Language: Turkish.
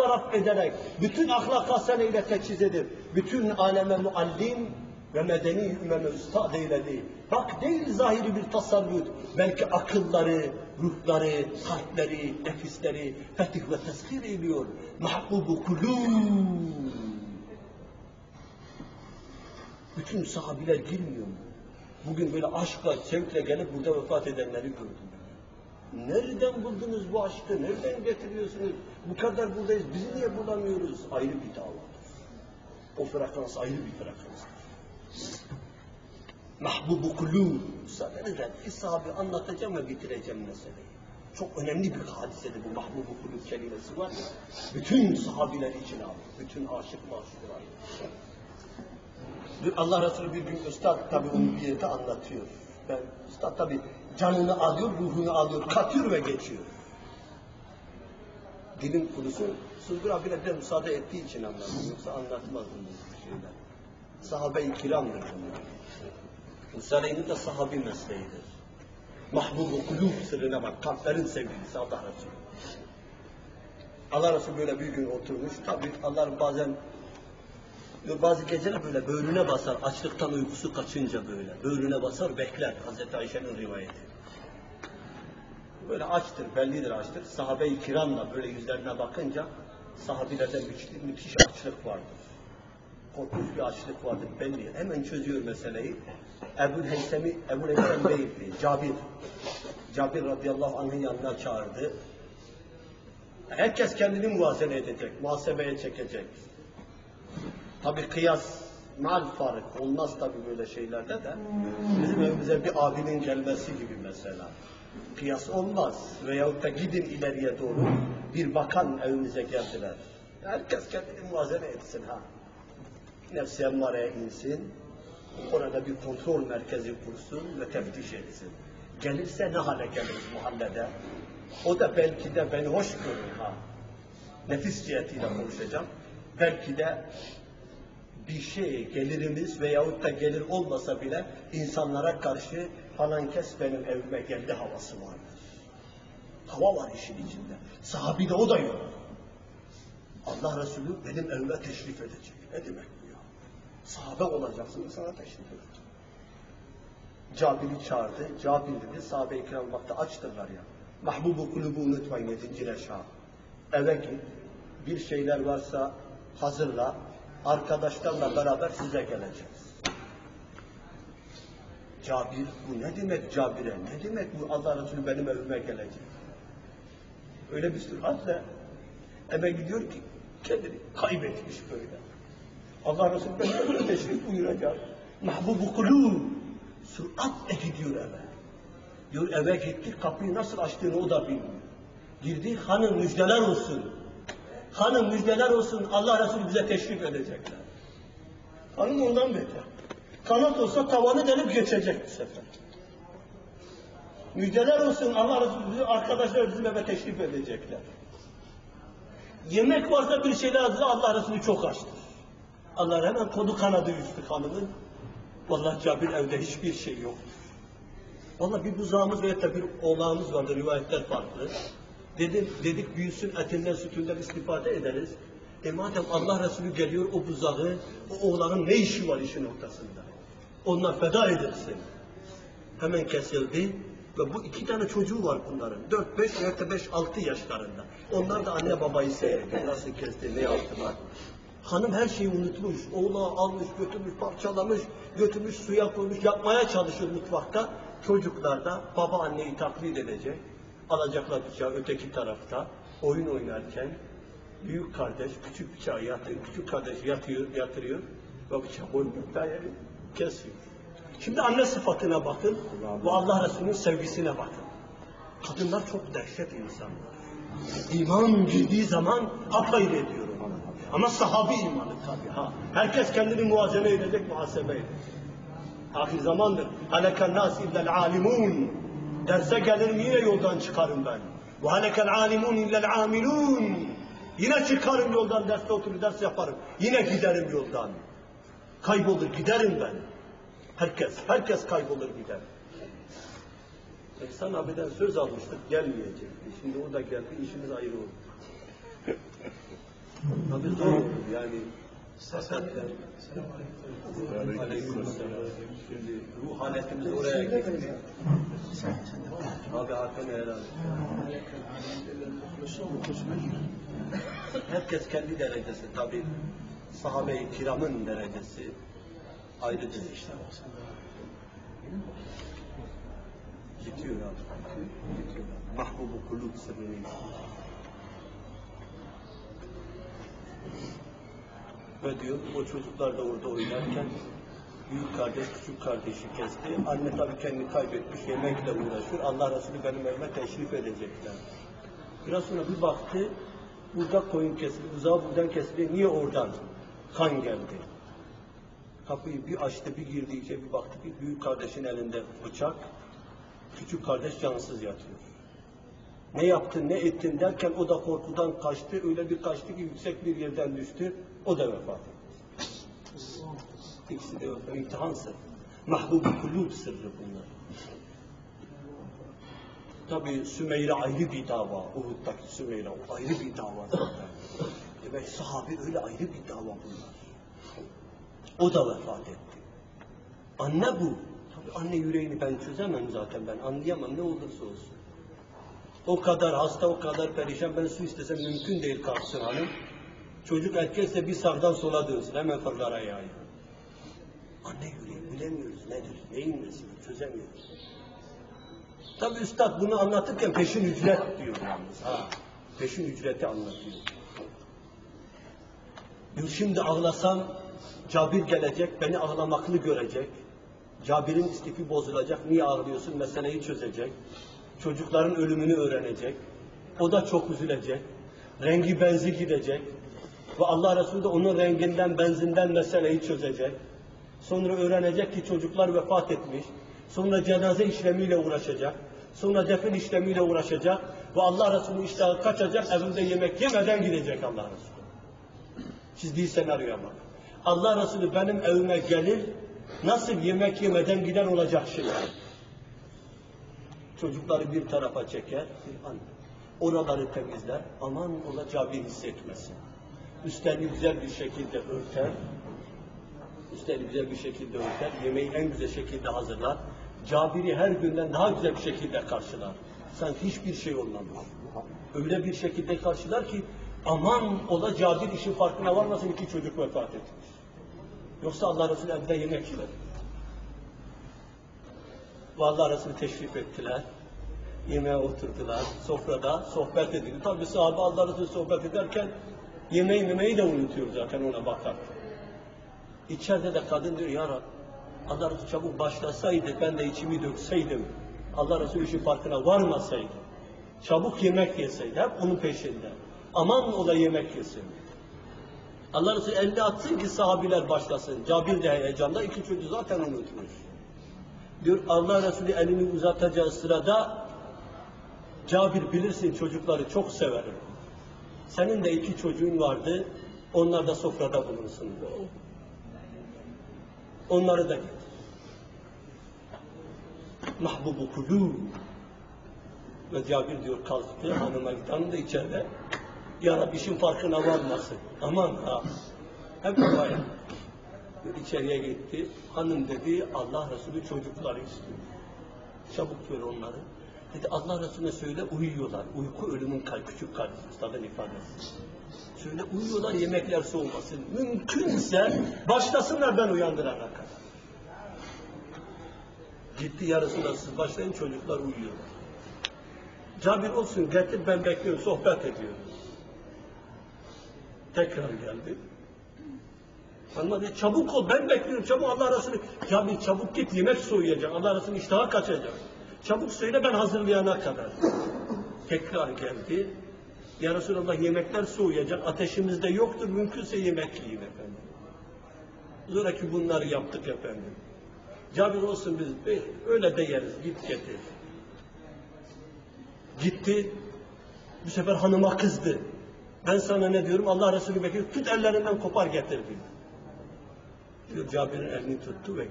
ve raf ederek, bütün ahlak hasen ile teçhiz edip, bütün aleme muallim ve medeni ümmeme üstad eyledi. Bak değil zahiri bir tasarrut, belki akılları, ruhları, kalpleri, nefisleri fetih ve tezkir ediyor. Mahbubu kulûb. Bütün sahabiler girmiyor mu? Bugün böyle aşkla, sevkle gelip burada vefat edenleri gördüm. Nereden buldunuz bu aşkı? Nereden getiriyorsunuz? Bu kadar buradayız. Bizi niye bulamıyoruz? Ayrı bir davadır. O frekans ayrı bir frekans. Mahbubu kulûb. Müsaadenizle bir sahabi anlatacağım ve bitireceğim meseleyi. Çok önemli bir hadisedir bu mahbubu kulûb kelimesi var ya. Bütün sahabiler için alır. Bütün aşık maşuklar. Allah Resulü bir gün Üstad tabi onu bir yerde anlatıyor. Ben Üstad tabi canını alıyor, ruhunu alıyor, katıyor ve geçiyor. Dilim kurusu Sungur abiyle de müsaade ettiği için anlattım. Yoksa anlatmazdım bu şeyler. Sahabe-i kiramdır bunlar. Müsaadenin de sahabi mesleğidir. Mahbub-u kulub sırrına bak, kalplerin sevgilisi Allah Resulü. Allah Resulü böyle bir gün oturmuş. Tabi Allah bazen bazı geceler böyle böğrüne basar, açlıktan uykusu kaçınca böyle. Böğrüne basar, bekler. Hazreti Ayşe'nin rivayeti. Böyle açtır, bellidir açtır. Sahabe-i kiramla böyle yüzlerine bakınca sahabilerde müthiş, müthiş açlık vardır. Korkunç bir açlık vardır belli. Hemen çözüyor meseleyi. Ebu Heysemi, Ebu Heysem değildi, Cabir. Cabir radıyallahu anh'ın yanına çağırdı. Herkes kendini muvazene edecek, muhasebeye çekecek. Tabi kıyas mal fark olmaz tabi böyle şeylerde de. Bizim evimize bir abinin gelmesi gibi mesela. Kıyas olmaz. Veyahut da gidin ileriye doğru bir bakan evimize geldiler. Herkes kendini muazene etsin ha. Nefsi emmareye insin. Orada bir kontrol merkezi kursun ve teftiş etsin. Gelirse ne hale geliriz mahallede? O da belki de beni hoş görür ha. Nefis cihetiyle konuşacağım. Belki de bir şey gelirimiz veyahut da gelir olmasa bile insanlara karşı falan kes benim evime geldi havası vardır. Hava var işin içinde. Sahabide o da yok. Allah Resulü benim evime teşrif edecek. Ne demek bu ya? Sahabe olacaksın sana teşrif edecek. Cabir'i çağırdı. Cabir dedi sahabe-i kiram vakti açtırlar ya. Mahbubu kulubu unutmayın yedinci reşa. Eve git. Bir şeyler varsa hazırla arkadaşlarla beraber size geleceğiz. Cabir, bu ne demek Cabir'e? Ne demek bu Allah Resulü benim evime gelecek? Öyle bir süratle eve gidiyor ki kendini kaybetmiş böyle. Allah Resulü benim evime teşrif buyuracak. Mahbubu kulûb. Süratle gidiyor eve. Diyor eve gitti, kapıyı nasıl açtığını o da bilmiyor. Girdi, hanım müjdeler olsun. Hanım müjdeler olsun Allah Resulü bize teşrif edecekler. Hanım ondan beter. Kanat olsa tavanı delip geçecek bu sefer. Müjdeler olsun Allah Resulü bizi arkadaşlar bizim eve teşrif edecekler. Yemek varsa bir şeyler hazır Allah Resulü çok açtır. Allah hemen kolu kanadı üstü hanımın. Vallahi Cabir evde hiçbir şey yok. Vallahi bir buzağımız da bir oğlağımız vardı rivayetler farklı. Dedim, dedik büyüsün etinden sütünden istifade ederiz. E madem Allah Resulü geliyor o buzağı, o oğlanın ne işi var işin ortasında? Onlar feda edilsin. Hemen kesildi ve bu iki tane çocuğu var bunların. Dört, beş veya beş, altı yaşlarında. Onlar da anne babayı seyrediyor. Nasıl kesti, ne yaptılar. Hanım her şeyi unutmuş. Oğlağı almış, götürmüş, parçalamış, götürmüş, suya koymuş, yapmaya çalışıyor mutfakta. Çocuklar da baba anneyi taklit edecek alacaklar bıçağı öteki tarafta oyun oynarken büyük kardeş küçük bıçağı yatırıyor, küçük kardeş yatıyor, yatırıyor ve bıçağı boynunda yeri kesiyor. Şimdi anne sıfatına bakın, bu Allah Resulü'nün sevgisine bakın. Kadınlar çok dehşet insanlar. İman girdiği zaman apayrı ediyor. Ama sahabi imanı tabii ha. Herkes kendini muazene edecek, muhasebe edecek. Ahir zamandır. Halekan nas illel alimun. Derse gelirim yine yoldan çıkarım ben. Halekel alimun illel amilun. Yine çıkarım yoldan derste oturur ders yaparım. Yine giderim yoldan. Kaybolur giderim ben. Herkes, herkes kaybolur gider. İhsan abiden söz almıştık gelmeyecek. Şimdi o da geldi işimiz ayrı oldu. Yani hakikaten Aleykümselam. Şimdi ruh haletimiz oraya gitti. Abi hakkını helal. Herkes kendi derecesi tabi. Sahabe-i kiramın derecesi ayrıdır işte. Bitiyor ya. Bitiyor. Mahbubu kulub sırrını Ve diyor o çocuklar da orada oynarken büyük kardeş küçük kardeşi kesti. Anne tabii kendini kaybetmiş yemekle uğraşıyor. Allah Resulü benim evime teşrif edecekler. Biraz sonra bir baktı burada koyun kesildi, uzağı buradan kesildi. Niye oradan? Kan geldi. Kapıyı bir açtı, bir girdi içeri, bir baktı ki büyük kardeşin elinde bıçak, küçük kardeş cansız yatıyor. Ne yaptın, ne ettin derken o da korkudan kaçtı. Öyle bir kaçtı ki yüksek bir yerden düştü. O da vefat etti. İkisi de öyle. İmtihan sırrı. Mahbub-u kulub sırrı bunlar. Tabi Sümeyre ayrı bir dava. Uhud'daki Sümeyre ayrı bir dava zaten. Demek sahabe öyle ayrı bir dava bunlar. O da vefat etti. Anne bu. Tabi anne yüreğini ben çözemem zaten ben. Anlayamam ne olursa olsun. O kadar hasta, o kadar perişan. Ben su istesem mümkün değil kalksın hanım. Çocuk erkekse bir sağdan sola dönsün. Hemen fırlar ayağı. Anne yüreği bilemiyoruz nedir, neyin nesi çözemiyoruz. Tabi üstad bunu anlatırken peşin ücret diyor yalnız. Ha, peşin ücreti anlatıyor. Şimdi ağlasam Cabir gelecek, beni ağlamaklı görecek. Cabir'in istifi bozulacak, niye ağlıyorsun meseleyi çözecek. Çocukların ölümünü öğrenecek. O da çok üzülecek. Rengi benzi gidecek. Ve Allah Resulü de onun renginden, benzinden meseleyi çözecek. Sonra öğrenecek ki çocuklar vefat etmiş. Sonra cenaze işlemiyle uğraşacak. Sonra defin işlemiyle uğraşacak. Ve Allah Resulü iştahı kaçacak, evinde yemek yemeden gidecek Allah Resulü. Çizdiği senaryoya bak. Allah Resulü benim evime gelir, nasıl yemek yemeden giden olacak şey. Çocukları bir tarafa çeker, bir an. Oraları temizler, aman ola Cabir hissetmesin. Üstlerini güzel bir şekilde örter, üstlerini güzel bir şekilde örter, yemeği en güzel şekilde hazırlar. Cabir'i her günden daha güzel bir şekilde karşılar. Sanki hiçbir şey olmamış. Öyle bir şekilde karşılar ki aman ola Cabir işin farkına varmasın iki çocuk vefat etmiş. Yoksa Allah Resulü evde yemek yer. Allah Resulü teşrif ettiler. Yemeğe oturdular. Sofrada sohbet edildi. Tabi sahabe Allah Resulü sohbet ederken yemeği yemeği de unutuyor zaten ona bakar. İçeride de kadın diyor ya Rab, Allah Resulü çabuk başlasaydı ben de içimi dökseydim. Allah Resulü işin farkına varmasaydı. Çabuk yemek yeseydi. Hep onun peşinde. Aman o da yemek yesin. Allah Resulü elini atsın ki sahabiler başlasın. Cabir de heyecanda iki çocuğu zaten unutmuş. Diyor Allah Resulü elini uzatacağı sırada Cabir bilirsin çocukları çok severim. Senin de iki çocuğun vardı. Onlar da sofrada bulunsun. Onları da getir. Mahbubu kulû. Ve Cabir diyor kalktı hanıma. Hanım da içeride. Ya Rabbi işin farkına varmasın. Aman ha. Hep böyle. İçeriye gitti. Hanım dedi Allah Resulü çocukları istiyor. Çabuk ver onları. Dedi Allah Resulüne söyle uyuyorlar. Uyku ölümün küçük kardeşi. Üstadın ifadesi. Söyle uyuyorlar yemekler soğumasın. Mümkünse başlasınlar ben uyandırana kadar. Gitti siz başlayın çocuklar uyuyorlar. Cabir olsun getir ben bekliyorum sohbet ediyoruz. Tekrar geldi. Hanıma dedi çabuk ol ben bekliyorum çabuk Allah Resulü. Cabir çabuk git yemek soğuyacak Allah Resulü iştaha kaçacak. Çabuk söyle ben hazırlayana kadar. Tekrar geldi. Ya Resulallah yemekler soğuyacak. Ateşimizde yoktur. Mümkünse yemek yiyin efendim. Zoraki bunları yaptık efendim. Cabir olsun biz öyle de yeriz. Git getir. Gitti. Bu sefer hanıma kızdı. Ben sana ne diyorum? Allah Resulü bekliyor. Tut ellerinden kopar getir diyor. Diyor Cabir'in elini tuttu ve